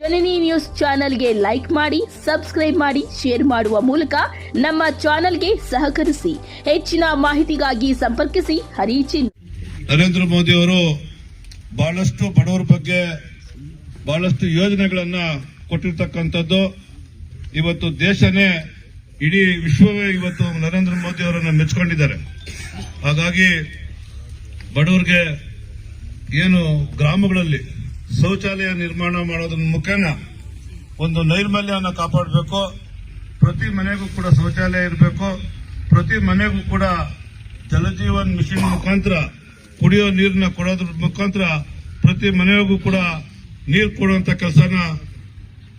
ಜನನಿ news ಚಾನೆಲ್ಗೆ like ಮಾಡಿ, subscribe ಮಾಡಿ, ಶೇರ್ ಮಾಡುವ ಮೂಲಕ ನಮ್ಮ ಚಾನೆಲ್ಗೆ ಸಹಕರಿಸಿ. ಹೆಚ್ಚಿನ ಮಾಹಿತಿಗಾಗಿ ಸಂಪರ್ಕಿಸಿ. ಹರಿಚಿನ್ ನರೇಂದ್ರ ಮೋದಿ ಅವರು ಬಹಳಷ್ಟು ಬಡವರ ಬಗ್ಗೆ ಬಹಳಷ್ಟು ಯೋಜನೆಗಳನ್ನ ಕೊಟ್ಟಿರ್ತಕ್ಕಂಥದ್ದು. ಇವತ್ತು ದೇಶನೇ ಇಡೀ ವಿಶ್ವವೇ ಇವತ್ತು ನರೇಂದ್ರ ಮೋದಿ ಅವರನ್ನ ಮೆಚ್ಕೊಂಡಿದ್ದಾರೆ. ಹಾಗಾಗಿ ಬಡವರಿಗೆ ಏನು ಗ್ರಾಮಗಳಲ್ಲಿ ಶೌಚಾಲಯ ನಿರ್ಮಾಣ ಮಾಡೋದ್ರ ಮುಖೇನ ಒಂದು ನೈರ್ಮಲ್ಯವನ್ನು ಕಾಪಾಡಬೇಕು. ಪ್ರತಿ ಮನೆಗೂ ಕೂಡ ಶೌಚಾಲಯ ಇರಬೇಕು. ಪ್ರತಿ ಮನೆಗೂ ಕೂಡ ಜಲಜೀವನ್ ಮಿಷನ್ ಮುಖಾಂತರ ಕುಡಿಯೋ ನೀರನ್ನ ಕೊಡೋದ್ರ ಮುಖಾಂತರ ಪ್ರತಿ ಮನೆಗೂ ಕೂಡ ನೀರು ಕೊಡುವಂತ ಕೆಲಸನ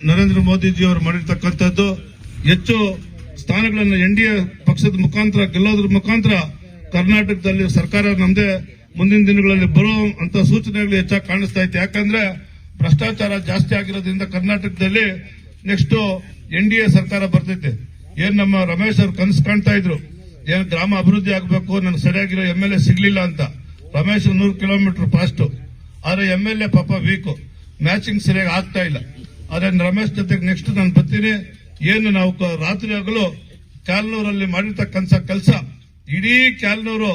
ನರೇಂದ್ರ ಮೋದಿಜಿ ಅವರು ಮಾಡಿರ್ತಕ್ಕಂಥದ್ದು. ಹೆಚ್ಚು ಸ್ಥಾನಗಳನ್ನು ಎನ್ ಡಿ ಎ ಪಕ್ಷದ ಮುಖಾಂತರ ಗೆಲ್ಲೋದ್ರ ಮುಖಾಂತರ ಕರ್ನಾಟಕದಲ್ಲಿ ಸರ್ಕಾರ ನಮ್ದೇ ಮುಂದಿನ ದಿನಗಳಲ್ಲಿ ಬರೋ ಅಂತ ಸೂಚನೆಗಳು ಹೆಚ್ಚಾಗಿ ಕಾಣಿಸ್ತಾ ಇತ್ತು. ಯಾಕಂದ್ರೆ ಭ್ರಷ್ಟಾಚಾರ ಜಾಸ್ತಿ ಆಗಿರೋದ್ರಿಂದ ಕರ್ನಾಟಕದಲ್ಲಿ ನೆಕ್ಸ್ಟ್ ಎನ್ ಡಿ ಎ ಸರ್ಕಾರ ಬರ್ತೈತೆ. ಏನ್ ನಮ್ಮ ರಮೇಶ್ ಅವ್ರು ಕನಸು ಕಾಣ್ತಾ ಇದ್ರು. ಏನ್ ಗ್ರಾಮ ಅಭಿವೃದ್ಧಿ ಆಗಬೇಕು, ನನಗೆ ಸರಿಯಾಗಿರೋ ಎಂ ಎಲ್ ಎ ಸಿಗ್ಲಿಲ್ಲ ಅಂತ. ರಮೇಶ್ ನೂರು ಕಿಲೋಮೀಟರ್ ಫಾಸ್ಟ್ ಆದ್ರೆ ಎಂ ಎಲ್ ಎ ಪಾಪ ವೀಕ್ ಮ್ಯಾಚಿಂಗ್ ಸರಿಯಾಗಿ ಆಗ್ತಾ ಇಲ್ಲ. ಆದ್ರೆ ರಮೇಶ್ ಜೊತೆಗೆ ನೆಕ್ಸ್ಟ್ ನಾನು ಬರ್ತೀನಿ. ಏನು ನಾವು ರಾತ್ರಿ ಹಗಲು ಕ್ಯಾಲ್ನೂರಲ್ಲಿ ಮಾಡಿರ್ತಕ್ಕಂಥ ಕೆಲಸ. ಇಡೀ ಕ್ಯಾಲ್ನೂರು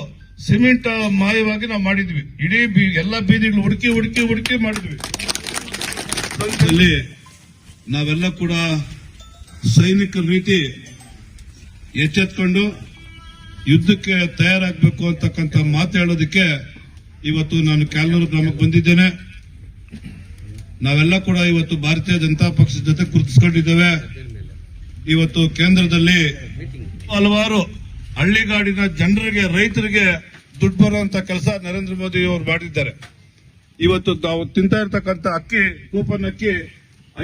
ಸಿಮೆಂಟ್ ಮಾಯವಾಗಿ ನಾವು ಮಾಡಿದ್ವಿ. ಇಡೀ ಬೀ- ಎಲ್ಲ ಬೀದಿಗಳು ಹುಡುಕಿ ಹುಡುಕಿ ಹುಡುಕಿ ಮಾಡಿದ್ವಿ. ನಾವೆಲ್ಲ ಕೂಡ ಸೈನಿಕರ ರೀತಿ ಎಚ್ಚೆತ್ಕೊಂಡು ಯುದ್ಧಕ್ಕೆ ತಯಾರಾಗಬೇಕು ಅಂತಕ್ಕಂಥ ಮಾತು ಹೇಳೋದಕ್ಕೆ ಇವತ್ತು ನಾನು ಕ್ಯಾಲ್ನೂರು ಗ್ರಾಮಕ್ಕೆ ಬಂದಿದ್ದೇನೆ. ನಾವೆಲ್ಲ ಕೂಡ ಇವತ್ತು ಭಾರತೀಯ ಜನತಾ ಪಕ್ಷದ ಜೊತೆ ಗುರುತಿಸ್ಕೊಂಡಿದ್ದೇವೆ. ಇವತ್ತು ಕೇಂದ್ರದಲ್ಲಿ ಹಲವಾರು ಹಳ್ಳಿಗಾಡಿನ ಜನರಿಗೆ, ರೈತರಿಗೆ ದುಡ್ಡು ಬರುವಂತ ಕೆಲಸ ನರೇಂದ್ರ ಮೋದಿ ಅವರು ಮಾಡಿದ್ದಾರೆ. ಇವತ್ತು ನಾವು ತಿಂತಾ ಇರ್ತಕ್ಕಂಥ ಅಕ್ಕಿ, ಕೂಪನ್ ಅಕ್ಕಿ,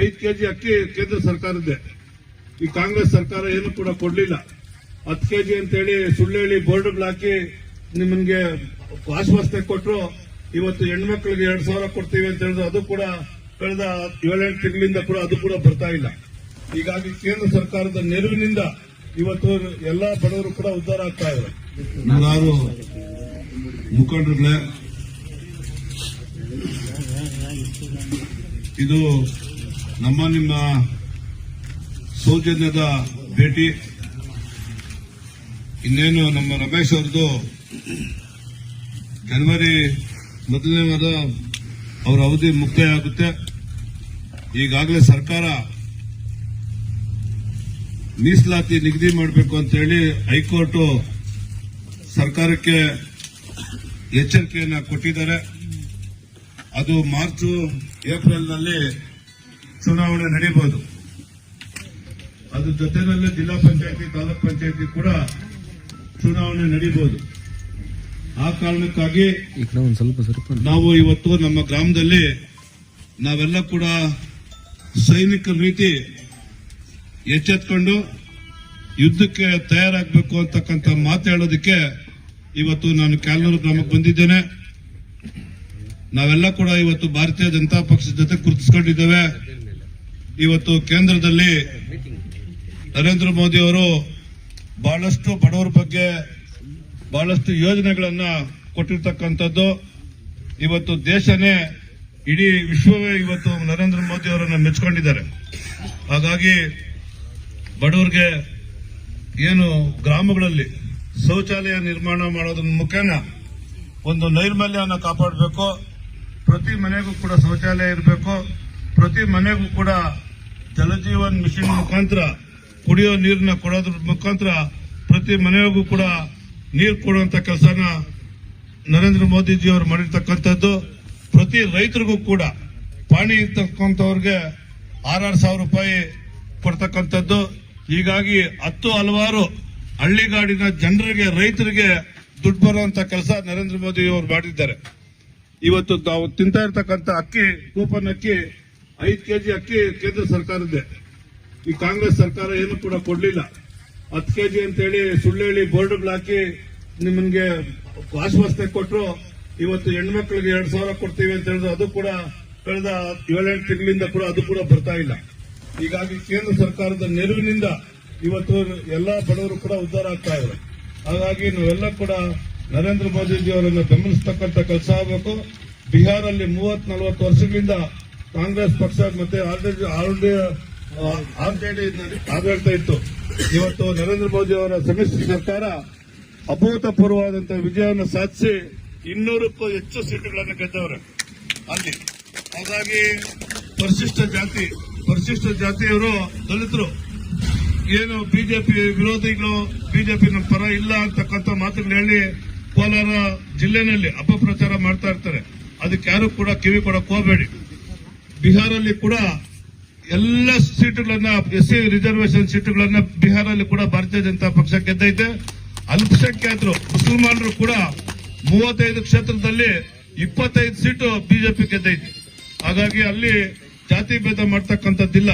ಐದು ಕೆಜಿ ಅಕ್ಕಿ ಕೇಂದ್ರ ಸರ್ಕಾರದ್ದೇ. ಈ ಕಾಂಗ್ರೆಸ್ ಸರ್ಕಾರ ಏನು ಕೂಡ ಕೊಡ್ಲಿಲ್ಲ. ಹತ್ತು ಕೆಜಿ ಅಂತೇಳಿ ಸುಳ್ಳು ಹೇಳಿ ಬೋರ್ಡ್ ಹಾಕಿ ನಿಮಗೆ ಆಶ್ವಾಸನೆ ಕೊಟ್ಟರು ಇವತ್ತು ಹೆಣ್ಮಕ್ಳಿಗೆ ಎರಡು ಸಾವಿರ ಕೊಡ್ತೀವಿ ಅಂತ ಹೇಳಿದ್ರು. ಅದು ಕೂಡ ಕಳೆದ ಏಳೆಂಟು ತಿಂಗಳಿಂದ ಕೂಡ ಅದು ಕೂಡ ಬರ್ತಾ ಇಲ್ಲ. ಹೀಗಾಗಿ ಕೇಂದ್ರ ಸರ್ಕಾರದ ನೆರವಿನಿಂದ ಇವತ್ತು ಎಲ್ಲಾ ಬಡವರು ಕೂಡ ಉದ್ಧಾರ ಆಗ್ತಾ ಇದ್ದಾರೆ. ನೂರಾರು ಇದು ನಮ್ಮ ನಿಮ್ಮ ಸೌಜನ್ಯದ ಭೇಟಿ. ಇನ್ನೇನು ನಮ್ಮ ರಮೇಶ್ ಅವ್ರದ್ದು ಜನವರಿ ಮೊದಲನೇ ವಾರ ಅವರ ಅವಧಿ ಮುಕ್ತಾಯ ಆಗುತ್ತೆ. ಈಗಾಗಲೇ ಸರ್ಕಾರ ಮೀಸಲಾತಿ ನಿಗದಿ ಮಾಡಬೇಕು ಅಂತ ಹೇಳಿ ಹೈಕೋರ್ಟ್ ಸರ್ಕಾರಕ್ಕೆ ಎಚ್ಚರಿಕೆಯನ್ನ ಕೊಟ್ಟಿದ್ದಾರೆ. ಅದು ಮಾರ್ಚ್, ಏಪ್ರಿಲ್ನಲ್ಲಿ ಚುನಾವಣೆ ನಡೀಬಹುದು ಅದ್ರ ಜೊತೆನಲ್ಲೇ ಜಿಲ್ಲಾ ಪಂಚಾಯತಿ, ತಾಲೂಕ್ ಪಂಚಾಯತಿ ಕೂಡ ಚುನಾವಣೆ ನಡೀಬಹುದು ಆ ಕಾರಣಕ್ಕಾಗಿ ನಾವು ಇವತ್ತು ನಮ್ಮ ಗ್ರಾಮದಲ್ಲಿ ನಾವೆಲ್ಲ ಕೂಡ ಸೈನಿಕರ ರೀತಿ ಎಚ್ಚೆತ್ಕೊಂಡು ಯುದ್ಧಕ್ಕೆ ತಯಾರಾಗಬೇಕು ಅಂತಕ್ಕಂಥ ಮಾತು ಹೇಳೋದಕ್ಕೆ ಇವತ್ತು ನಾನು ಕ್ಯಾಲ್ನೂರು ಗ್ರಾಮಕ್ಕೆ ಬಂದಿದ್ದೇನೆ. ನಾವೆಲ್ಲ ಕೂಡ ಇವತ್ತು ಭಾರತೀಯ ಜನತಾ ಪಕ್ಷದ ಜೊತೆ ಗುರುತಿಸ್ಕೊಂಡಿದ್ದೇವೆ ಇವತ್ತು ಕೇಂದ್ರದಲ್ಲಿ ನರೇಂದ್ರ ಮೋದಿ ಅವರು ಬಹಳಷ್ಟು ಬಡವರ ಬಗ್ಗೆ ಬಹಳಷ್ಟು ಯೋಜನೆಗಳನ್ನ ಕೊಟ್ಟಿರ್ತಕ್ಕಂಥದ್ದು. ಇವತ್ತು ದೇಶನೇ ಇಡೀ ವಿಶ್ವವೇ ಇವತ್ತು ನರೇಂದ್ರ ಮೋದಿ ಅವರನ್ನು ಮೆಚ್ಕೊಂಡಿದ್ದಾರೆ. ಹಾಗಾಗಿ ಬಡವರಿಗೆ ಏನು ಗ್ರಾಮಗಳಲ್ಲಿ ಶೌಚಾಲಯ ನಿರ್ಮಾಣ ಮಾಡೋದ್ರ ಮುಖೇನ ಒಂದು ನೈರ್ಮಲ್ಯವನ್ನು ಕಾಪಾಡಬೇಕು. ಪ್ರತಿ ಮನೆಗೂ ಕೂಡ ಶೌಚಾಲಯ ಇರಬೇಕು. ಪ್ರತಿ ಮನೆಗೂ ಕೂಡ ಜಲಜೀವನ್ ಮಿಷನ್ ಮುಖಾಂತರ ಕುಡಿಯೋ ನೀರನ್ನ ಕೊಡೋದ್ರ ಮುಖಾಂತರ ಪ್ರತಿ ಮನೆಗೂ ಕೂಡ ನೀರು ಕೊಡುವಂತ ಕೆಲಸನ ನರೇಂದ್ರ ಮೋದಿಜಿ ಅವರು ಮಾಡಿರ್ತಕ್ಕಂಥದ್ದು. ಪ್ರತಿ ರೈತರಿಗೂ ಕೂಡ ಪಾಣಿ ಇರ್ತಕ್ಕಂಥವ್ರಿಗೆ ಆರಾರು ಸಾವಿರ ರೂಪಾಯಿ ಕೊಡ್ತಕ್ಕಂಥದ್ದು. ಹೀಗಾಗಿ ಹತ್ತು ಹಲವಾರು ಹಳ್ಳಿಗಾಡಿನ ಜನರಿಗೆ, ರೈತರಿಗೆ ದುಡ್ಡು ಬರುವಂತ ಕೆಲಸ ನರೇಂದ್ರ ಮೋದಿ ಅವರು ಮಾಡಿದ್ದಾರೆ. ಇವತ್ತು ನಾವು ತಿಂತಾ ಇರ್ತಕ್ಕಂಥ ಅಕ್ಕಿ, ಕೂಪನ್ ಅಕ್ಕಿ, ಐದು ಕೆಜಿ ಅಕ್ಕಿ ಕೇಂದ್ರ ಸರ್ಕಾರದ್ದೇ. ಈ ಕಾಂಗ್ರೆಸ್ ಸರ್ಕಾರ ಏನು ಕೂಡ ಕೊಡ್ಲಿಲ್ಲ. ಹತ್ತು ಕೆಜಿ ಅಂತೇಳಿ ಸುಳ್ಳು ಹೇಳಿ ಬೋರ್ಡ್ಗಳು ಹಾಕಿ ನಿಮಗೆ ಆಶ್ವಾಸನೆ ಕೊಟ್ಟರು ಇವತ್ತು ಹೆಣ್ಮಕ್ಳಿಗೆ ಎರಡು ಸಾವಿರ ಕೊಡ್ತೀವಿ ಅಂತ ಹೇಳಿದ್ರು, ಅದು ಕೂಡ ಕಳೆದ ಏಳೆಂಟು ತಿಂಗಳಿಂದ ಕೂಡ ಅದು ಕೂಡ ಬರ್ತಾ ಇಲ್ಲ. ಹೀಗಾಗಿ ಕೇಂದ್ರ ಸರ್ಕಾರದ ನೆರವಿನಿಂದ ಇವತ್ತು ಎಲ್ಲ ಬಡವರು ಕೂಡ ಉದ್ಧಾರ ಆಗ್ತಾ ಇದ್ದಾರೆ ಹಾಗಾಗಿ ನಾವೆಲ್ಲ ಕೂಡ ನರೇಂದ್ರ ಮೋದಿಜಿ ಅವರನ್ನು ಬೆಂಬಲಿಸ್ತಕ್ಕಂಥ ಕೆಲಸ ಆಗಬೇಕು. ಬಿಹಾರಲ್ಲಿ ಮೂವತ್ ನಲವತ್ತು ವರ್ಷಗಳಿಂದ ಕಾಂಗ್ರೆಸ್ ಪಕ್ಷ ಮತ್ತೆ ಆಲ್ರೆಡಿ ಆಡಳಿತ ಇತ್ತು. ಇವತ್ತು ನರೇಂದ್ರ ಮೋದಿ ಅವರ ಸಮ್ಮಿಶ್ರ ಸರ್ಕಾರ ಅಭೂತಪೂರ್ವವಾದಂತಹ ವಿಜಯವನ್ನು ಸಾಧಿಸಿ ಇನ್ನೂರಕ್ಕೂ ಹೆಚ್ಚು ಸೀಟುಗಳನ್ನು ಗೆದ್ದವರು. ಅಲ್ಲಿ. ಹಾಗಾಗಿ ಪರಿಶಿಷ್ಟ ಜಾತಿ, ಪರಿಶಿಷ್ಟ ಜಾತಿಯವರು ದಲಿತರು. ಏನು ಬಿಜೆಪಿ ವಿರೋಧಿಗಳು ಬಿಜೆಪಿ ನಮ್ಮ ಪರ ಇಲ್ಲ ಅಂತಕ್ಕಂಥ ಮಾತುಗಳು ಹೇಳಿ ಕೋಲಾರ ಜಿಲ್ಲೆನಲ್ಲಿ ಅಪಪ್ರಚಾರ ಮಾಡ್ತಾ ಇರ್ತಾರೆ. ಅದಕ್ಕೆ ಯಾರು ಕೂಡ ಕಿವಿ ಕೊಡಕ್ ಹೋಗಬೇಡಿ. ಬಿಹಾರಲ್ಲಿ ಕೂಡ ಎಲ್ಲ ಸೀಟುಗಳನ್ನ, ಎಸ್ ಸಿ ಸೀಟುಗಳನ್ನ ಬಿಹಾರಲ್ಲಿ ಕೂಡ ಭಾರತೀಯ ಜನತಾ ಪಕ್ಷ ಗೆದ್ದೈತೆ. ಅಲ್ಪಸಂಖ್ಯಾತರು, ಮುಸಲ್ಮಾನರು ಕೂಡ ಮೂವತ್ತೈದು ಕ್ಷೇತ್ರದಲ್ಲಿ ಇಪ್ಪತ್ತೈದು ಸೀಟು ಬಿಜೆಪಿ ಗೆದ್ದೈತೆ. ಹಾಗಾಗಿ ಅಲ್ಲಿ ಜಾತಿ ಭೇದ ಮಾಡ್ತಕ್ಕಂಥದ್ದಿಲ್ಲ.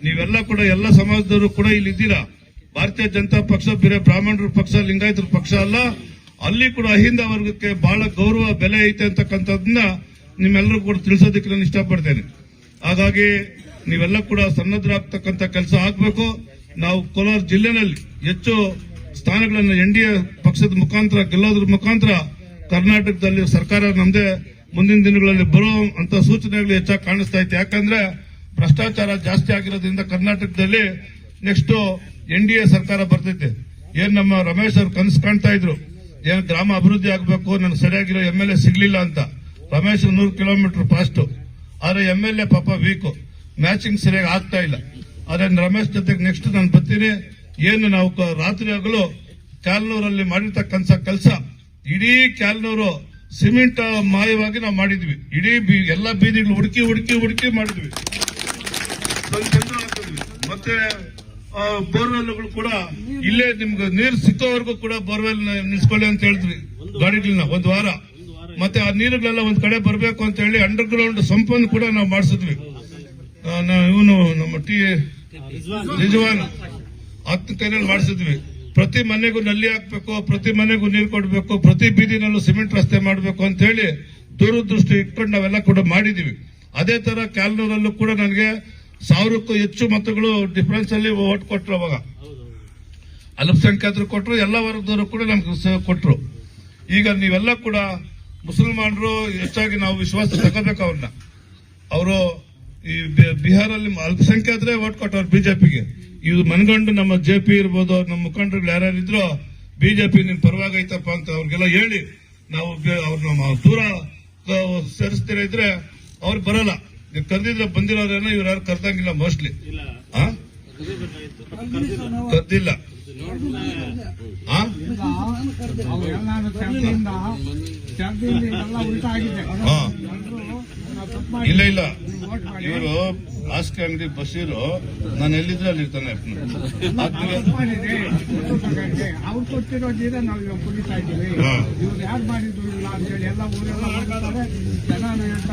ನೀವೆಲ್ಲ ಕೂಡ ಎಲ್ಲ ಸಮಾಜದವರು ಕೂಡ ಇಲ್ಲಿ ಇದ್ದೀರಾ? ಭಾರತೀಯ ಜನತಾ ಪಕ್ಷ, ಬೇರೆ ಬ್ರಾಹ್ಮಣರ ಪಕ್ಷ, ಲಿಂಗಾಯತರ ಪಕ್ಷ ಅಲ್ಲ. ಅಲ್ಲಿ ಕೂಡ ಅಹಿಂದ ವರ್ಗಕ್ಕೆ ಬಹಳ ಗೌರವ, ಬೆಲೆ ಐತೆ ಅಂತಕ್ಕಂಥದ್ದನ್ನ ನಿಮ್ಮೆಲ್ಲರೂ ಕೂಡ ತಿಳಿಸೋದಕ್ಕೆ ನಾನು ಇಷ್ಟಪಡ್ತೇನೆ. ಹಾಗಾಗಿ ನೀವೆಲ್ಲ ಕೂಡ ಸನ್ನದ್ಧರಾಗ್ತಕ್ಕಂಥ ಕೆಲಸ ಆಗ್ಬೇಕು. ನಾವು ಕೋಲಾರ ಜಿಲ್ಲೆನಲ್ಲಿ ಹೆಚ್ಚು ಸ್ಥಾನಗಳನ್ನು ಎನ್ ಡಿ ಎ ಪಕ್ಷದ ಮುಖಾಂತರ, ಗೆಲ್ಲೋದ್ರ ಮುಖಾಂತರ ಕರ್ನಾಟಕದಲ್ಲಿ ಸರ್ಕಾರ ನಮ್ದೇ ಮುಂದಿನ ದಿನಗಳಲ್ಲಿ ಬರೋ ಅಂತ ಸೂಚನೆಗಳು ಹೆಚ್ಚಾಗಿ ಕಾಣಿಸ್ತಾ ಇತ್ತು ಯಾಕಂದ್ರೆ ಭ್ರಷ್ಟಾಚಾರ ಜಾಸ್ತಿ ಆಗಿರೋದ್ರಿಂದ ಕರ್ನಾಟಕದಲ್ಲಿ ನೆಕ್ಸ್ಟ್ ಎನ್ ಡಿ ಎ ಸರ್ಕಾರ ಬರ್ತೈತೆ. ಏನ್ ನಮ್ಮ ರಮೇಶ್ ಅವ್ರು ಕನಸು ಕಾಣ್ತಾ ಇದ್ರು. ಏನ್ ಗ್ರಾಮ ಅಭಿವೃದ್ಧಿ ಆಗಬೇಕು, ನನಗೆ ಸರಿಯಾಗಿರೋ ಎಂ ಎಲ್ ಎ ಸಿಗ್ಲಿಲ್ಲ ಅಂತ. ರಮೇಶ್ ನೂರು ಕಿಲೋಮೀಟರ್ ಫಾಸ್ಟ್ ಆದ್ರೆ ಎಂ ಎಲ್ ಎ ಪಾಪ ವೀಕ್ ಮ್ಯಾಚಿಂಗ್ ಸರಿಯಾಗಿ ಆಗ್ತಾ ಇಲ್ಲ. ಆದ್ರೆ ರಮೇಶ್ ಜೊತೆಗೆ ನೆಕ್ಸ್ಟ್ ನಾನು ಬರ್ತೀನಿ. ಏನು ನಾವು ರಾತ್ರಿ ಹಗಲು ಕ್ಯಾಲ್ನೂರಲ್ಲಿ ಮಾಡಿರ್ತಕ್ಕಂಥ ಕೆಲಸ, ಇಡೀ ಕ್ಯಾಲ್ನೂರು ಸಿಮೆಂಟ್ ಮಾಯವಾಗಿ ನಾವು ಮಾಡಿದ್ವಿ. ಇಡೀ ಎಲ್ಲ ಬೀದಿಗಳು ಹುಡುಕಿ ಹುಡುಕಿ ಹುಡುಕಿ ಮಾಡಿದ್ವಿ. ಮತ್ತೆ ಬೋರ್ವೆಲ್ಗಳು ಕೂಡ ಇಲ್ಲೇ ನಿಮ್ಗೆ ನೀರು ಸಿಕ್ಕೋವರೆಗೂ ಕೂಡ ಬೋರ್ವೆಲ್ ನಿಲ್ಸ್ಕೊಳ್ಳಿ ಅಂತ ಹೇಳಿದ್ವಿ. ಗಾಡಿಗಳನ್ನ ಒಂದು ವಾರ. ಮತ್ತೆ ಆ ನೀರುಗಳೆಲ್ಲ ಒಂದ್ ಕಡೆ ಬರಬೇಕು ಅಂತ ಹೇಳಿ ಅಂಡರ್ ಗ್ರೌಂಡ್ ಸಂಪನ್ನು ಕೂಡ ನಾವು ಮಾಡಿಸಿದ್ವಿ. ಇವನು ನಮ್ಮ ಟಿ ನಿಜವಾನ್ ಹತ್ತು ಕೈನಲ್ಲಿ ಮಾಡಿಸಿದ್ವಿ. ಪ್ರತಿ ಮನೆಗೂ ನಲ್ಲಿ ಹಾಕ್ಬೇಕು, ಪ್ರತಿ ಮನೆಗೂ ನೀರು ಕೊಡಬೇಕು, ಪ್ರತಿ ಬೀದಿನಲ್ಲೂ ಸಿಮೆಂಟ್ ರಸ್ತೆ ಮಾಡಬೇಕು ಅಂತ ಹೇಳಿ ದೂರದೃಷ್ಟಿ ಇಟ್ಕೊಂಡು ನಾವೆಲ್ಲ ಕೂಡ ಮಾಡಿದೀವಿ ಅದೇ ತರ ಕ್ಯಾಲ್ನೂರಲ್ಲೂ ಕೂಡ ನನಗೆ ಸಾವಿರಕ್ಕೂ ಹೆಚ್ಚು ಮತಗಳು ಡಿಫರೆನ್ಸ್ ಅಲ್ಲಿ ಓಟ್ ಕೊಟ್ರು ಅವಾಗ. ಅಲ್ಪಸಂಖ್ಯಾತರು ಕೊಟ್ರು, ಎಲ್ಲ ವರ್ಗದವರು ಕೂಡ ನಮ್ಗೆ ಕೊಟ್ಟರು ಈಗ ನೀವೆಲ್ಲ ಕೂಡ ಮುಸಲ್ಮಾನರು ಹೆಚ್ಚಾಗಿ ನಾವು ವಿಶ್ವಾಸ ತಗೋಬೇಕು ಅವ್ರನ್ನ. ಅವರು ಈ ಬಿಹಾರ ಬಿಹಾರಲ್ಲಿ ಅಲ್ಪಸಂಖ್ಯಾತರೇ ಓಟ್ ಕೊಟ್ಟವ್ರು ಬಿಜೆಪಿಗೆ. ಇದು ಮನ್ಗಂಡು ನಮ್ಮ ಜೆ ಪಿ ಇರ್ಬೋದು, ನಮ್ಮ ಮುಖಂಡರುಗಳು ಯಾರ್ಯಾರಿದ್ರು ಬಿಜೆಪಿ ನಿಮ್ ಪರವಾಗೈತಪ್ಪ ಅಂತ ಅವ್ರಿಗೆಲ್ಲ ಹೇಳಿ ನಾವು ಅವ್ರು ನಮ್ಮ ದೂರ ಸೇರಿಸ್ತೀರ ಇದ್ರೆ ಅವ್ರು ಬರಲ್ಲ. ನೀವು ಕರೆದಿದ್ರೆ ಬಂದಿರೋರೇನೋ ಇವ್ರು ಯಾರು ಕರ್ದಂಗಿಲ್ಲ ಮೋಸ್ಟ್ಲಿ ಕರ್ದಿಲ್ಲ. ಎಲ್ಲ ಇಲ್ಲ ಇಲ್ಲ. ಇವರು ಆಸ್ಕೆ ಅಂಗಡಿ ಬಸೀರು ನಾನು ಎಲ್ಲಿದ್ರೆ ಅಲ್ಲಿ ಇರ್ತಾನೆ ಅವ್ರು ಕೊಟ್ಟಿರೋ ನಾವು ಇವಾಗ ಇವ್ರು ಯಾರು ಮಾಡಿದ್ರು ಇಲ್ಲ ಎಲ್ಲ ಊರೆಲ್ಲ ಮಾಡ್ತಾರೆ ಜನ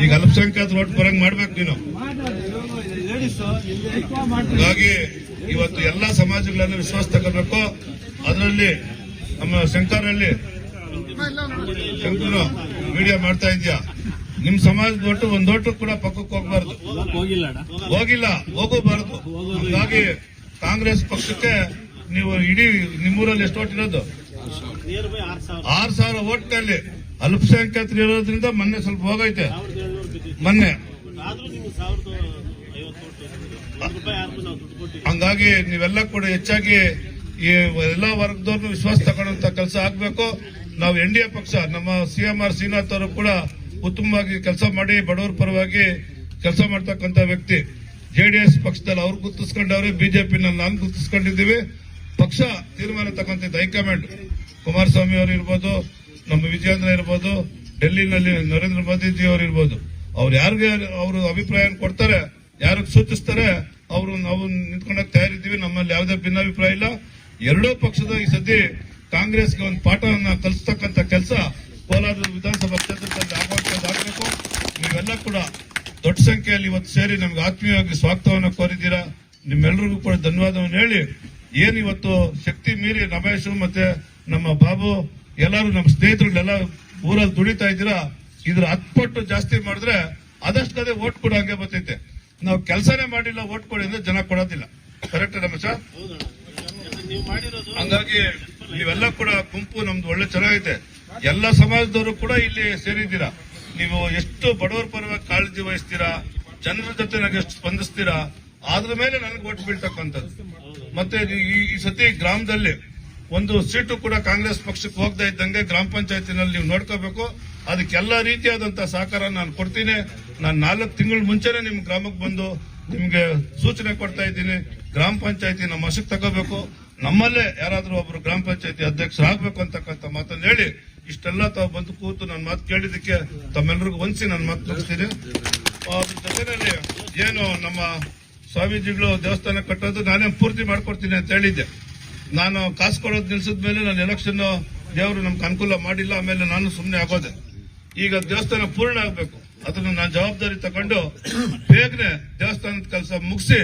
ಈಗ ಅಲ್ಪಸಂಖ್ಯಾತ ಓಟ್ ಬರಂಗ್ ಮಾಡ್ಬೇಕು ನೀನು. ಹಾಗಾಗಿ ಇವತ್ತು ಎಲ್ಲಾ ಸಮಾಜಗಳನ್ನು ವಿಶ್ವಾಸ ತಗೋಬೇಕು ಅದರಲ್ಲಿ ನಮ್ಮ ಶಂಕರಲ್ಲಿ ಶಂಕರ ಮೀಡಿಯಾ ಮಾಡ್ತಾ ಇದ್ಯಾ? ನಿಮ್ ಸಮಾಜದ ಒಟ್ಟು ಒಂದ್ ದೊಡ್ಡ ಕೂಡ ಪಕ್ಕಕ್ಕೆ ಹೋಗ್ಬಾರ್ದು. ಹೋಗಿಲ್ಲ, ಹೋಗಬಾರದು. ಹಾಗಾಗಿ ಕಾಂಗ್ರೆಸ್ ಪಕ್ಷಕ್ಕೆ ನೀವು ಇಡೀ ನಿಮ್ಮೂರಲ್ಲಿ ಎಷ್ಟು ಓಟ್ ಇರೋದು? ಆರು ಸಾವಿರ ಓಟ್ನಲ್ಲಿ ಅಲ್ಪಸಂಖ್ಯಾತರು ಇರೋದ್ರಿಂದ ಮೊನ್ನೆ ಸ್ವಲ್ಪ ಹೋಗೈತೆ. ಮೊನ್ನೆ ಆದ್ರೂ ನೀವು ಸಾವಿರದ ಐವತ್ತು ಕೋಟಿ ಒಂದು ರೂಪಾಯಿ ಯಾರಿಗೂ ನಾವು ದುಡ್ಡು ಕೊಟ್ಟಿಲ್ಲ ಹಂಗಾಗಿ ನೀವೆಲ್ಲ ಕೂಡ ಹೆಚ್ಚಾಗಿ ಈ ಎಲ್ಲ ವರ್ಗದವ್ರನ್ನು ವಿಶ್ವಾಸ ತಗೊಂಡಂತ ಕೆಲಸ ಆಗ್ಬೇಕು. ನಾವು ಎನ್ ಡಿ ಎ ಪಕ್ಷ, ನಮ್ಮ ಸಿ ಎಂ ಆರ್ ಶ್ರೀನಾಥ್ ಅವರು ಕೂಡ ಉತ್ತಮವಾಗಿ ಕೆಲಸ ಮಾಡಿ ಬಡವರ ಪರವಾಗಿ ಕೆಲಸ ಮಾಡ್ತಕ್ಕಂತ ವ್ಯಕ್ತಿ. ಜೆಡಿಎಸ್ ಪಕ್ಷದಲ್ಲಿ ಅವ್ರು ಗುರ್ತಿಸ್ಕೊಂಡವ್ರೆ ಬಿಜೆಪಿನಲ್ಲಿ ನಾನು ಗುರ್ತಿಸ್ಕೊಂಡಿದ್ದೀವಿ. ಪಕ್ಷ ತೀರ್ಮಾನ ತಗೊಂತಿದ್ದು ಹೈಕಮಾಂಡ್. ಕುಮಾರಸ್ವಾಮಿ ಅವರು ಇರ್ಬೋದು, ನಮ್ಮ ವಿಜಯೇಂದ್ರ ಇರ್ಬೋದು, ಡೆಲ್ಲಿನಲ್ಲಿ ನರೇಂದ್ರ ಮೋದಿಜಿ ಅವರು ಇರ್ಬೋದು. ಅವ್ರು ಯಾರಿಗೆ ಅವರು ಅಭಿಪ್ರಾಯ ಕೊಡ್ತಾರೆ ಯಾರಿಗೆ ಸೂಚಿಸ್ತಾರೆ, ಅವರು ನಾವು ನಿಂತ್ಕೊಂಡಾಗ ತಯಾರಿದ್ದೀವಿ, ನಮ್ಮಲ್ಲಿ ಯಾವುದೇ ಭಿನ್ನಾಭಿಪ್ರಾಯ ಇಲ್ಲ. ಎರಡೂ ಪಕ್ಷದ ಈ ಸದ್ಯ ಕಾಂಗ್ರೆಸ್ಗೆ ಒಂದು ಪಾಠವನ್ನ ಕಲಿಸ್ತಕ್ಕಂಥ ಕೆಲಸ ಕೋಲಾರ ವಿಧಾನಸಭಾ ಕ್ಷೇತ್ರದಲ್ಲಿ ಆಗುವಂತದ್ದಾಗಬೇಕು ನೀವೆಲ್ಲ ಕೂಡ ದೊಡ್ಡ ಸಂಖ್ಯೆಯಲ್ಲಿ ಇವತ್ತು ಸೇರಿ ನಮ್ಗೆ ಆತ್ಮೀಯವಾಗಿ ಸ್ವಾಗತವನ್ನು ಕೋರಿದ್ದೀರಾ. ನಿಮ್ಮೆಲ್ಲರಿಗೂ ಕೂಡ ಧನ್ಯವಾದವನ್ನು ಹೇಳಿ, ಏನು ಇವತ್ತು ಶಕ್ತಿ ಮೀರಿ ರಮೇಶ್ ಮತ್ತೆ ನಮ್ಮ ಬಾಬು, ಎಲ್ಲರೂ ನಮ್ಮ ಸ್ನೇಹಿತರುಗಳೆಲ್ಲ ಊರಲ್ಲಿ ದುಡಿತಾ ಇದ್ದೀರಾ. ಇದ್ರ ಹತ್ಪಟ್ಟು ಜಾಸ್ತಿ ಮಾಡಿದ್ರೆ ಅದಷ್ಟು ಅದೇ ಓಟ್ ಕೂಡ ಹಂಗೆ ಬರ್ತೈತೆ. ನಾವು ಕೆಲಸನೇ ಮಾಡಿಲ್ಲ ಓಟ್ ಕೊಡಿ ಅಂದ್ರೆ ಜನ ಕೊಡೋದಿಲ್ಲ. ಕರೆಕ್ಟ್ ರಮೇಶ ಹಂಗಾಗಿ ನೀವೆಲ್ಲ ಕೂಡ ಗುಂಪು ನಮ್ದು ಒಳ್ಳೆ ಚೆನ್ನಾಗೈತೆ. ಎಲ್ಲ ಸಮಾಜದವರು ಕೂಡ ಇಲ್ಲಿ ಸೇರಿದ್ದೀರಾ? ನೀವು ಎಷ್ಟು ಬಡವರ ಪರವಾಗಿ ಕಾಳಜಿ ವಹಿಸ್ತೀರಾ? ಜನರ ಜೊತೆ ನನಗೆ ಎಷ್ಟು ಸ್ಪಂದಿಸ್ತೀರಾ? ಅದ್ರ ಮೇಲೆ ನನಗೆ ಓಟ್ ಬೀಳ್ತಕ್ಕಂಥದ್ದು. ಮತ್ತೆ ಈ ಸತಿ ಗ್ರಾಮದಲ್ಲಿ ಒಂದು ಸೀಟು ಕೂಡ ಕಾಂಗ್ರೆಸ್ ಪಕ್ಷಕ್ಕೆ ಹೋಗದೆ ಇದ್ದಂಗೆ ಗ್ರಾಮ ಪಂಚಾಯತಿನಲ್ಲಿ ನೀವು ನೋಡ್ಕೋಬೇಕು. ಅದಕ್ಕೆಲ್ಲ ರೀತಿಯಾದಂತಹ ಸಹಕಾರ ನಾನು ಕೊಡ್ತೀನಿ. ನಾನು ನಾಲ್ಕು ತಿಂಗಳ ಮುಂಚೆನೆ ನಿಮ್ಮ ಗ್ರಾಮಕ್ಕೆ ಬಂದು ನಿಮಗೆ ಸೂಚನೆ ಕೊಡ್ತಾ ಇದ್ದೀನಿ. ಗ್ರಾಮ ಪಂಚಾಯತಿ ನಮ್ಮ ಹಸಕ್ ತಗೋಬೇಕು. ನಮ್ಮಲ್ಲೇ ಯಾರಾದರೂ ಒಬ್ರು ಗ್ರಾಮ ಪಂಚಾಯತಿ ಅಧ್ಯಕ್ಷರಾಗಬೇಕು ಅಂತಕ್ಕಂಥ ಮಾತನ್ನ ಹೇಳಿ, ಇಷ್ಟೆಲ್ಲ ತಾವು ಬಂದು ಕೂತು ನನ್ನ ಮಾತು ಕೇಳಿದಕ್ಕೆ ತಮ್ಮೆಲ್ಲರಿಗೂ ಹೊಂದಿಸಿ ನನ್ನ ಮಾತು ಮುಗಿಸ್ತೀನಿ. ಅದ್ರ ಜೊತೆಯಲ್ಲಿ ಏನು ನಮ್ಮ ಸ್ವಾಮೀಜಿಗಳು ದೇವಸ್ಥಾನ ಕಟ್ಟೋದು ನಾನೇ ಪೂರ್ತಿ ಮಾಡ್ಕೊಡ್ತೀನಿ ಅಂತ ಹೇಳಿದ್ದೆ. ನಾನು ಕಾಸು ಕೊಡೋದು ನಿಲ್ಸಿದ ಮೇಲೆ ನಾನು ಎಲೆಕ್ಷನ್ ದೇವರು ನಮ್ಗೆ ಅನುಕೂಲ ಮಾಡಿಲ್ಲ, ಆಮೇಲೆ ನಾನು ಸುಮ್ಮನೆ ಆಗೋದೆ. ಈಗ ದೇವಸ್ಥಾನ ಪೂರ್ಣ ಆಗಬೇಕು. ಅದನ್ನ ನಾನು ಜವಾಬ್ದಾರಿ ತಗೊಂಡು ಬೇಗನೆ ದೇವಸ್ಥಾನದ ಕೆಲಸ ಮುಗಿಸಿ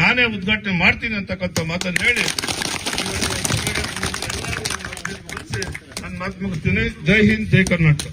ನಾನೇ ಉದ್ಘಾಟನೆ ಮಾಡ್ತೀನಿ ಅಂತಕ್ಕಂಥ ಮಾತನ್ನು ಹೇಳಿ. ನನ್ನ ಮಾತು ಮುಗಿಸ್ತೀನಿ. ಜೈ ಹಿಂದ್, ಜೈ ಕರ್ನಾಟಕ.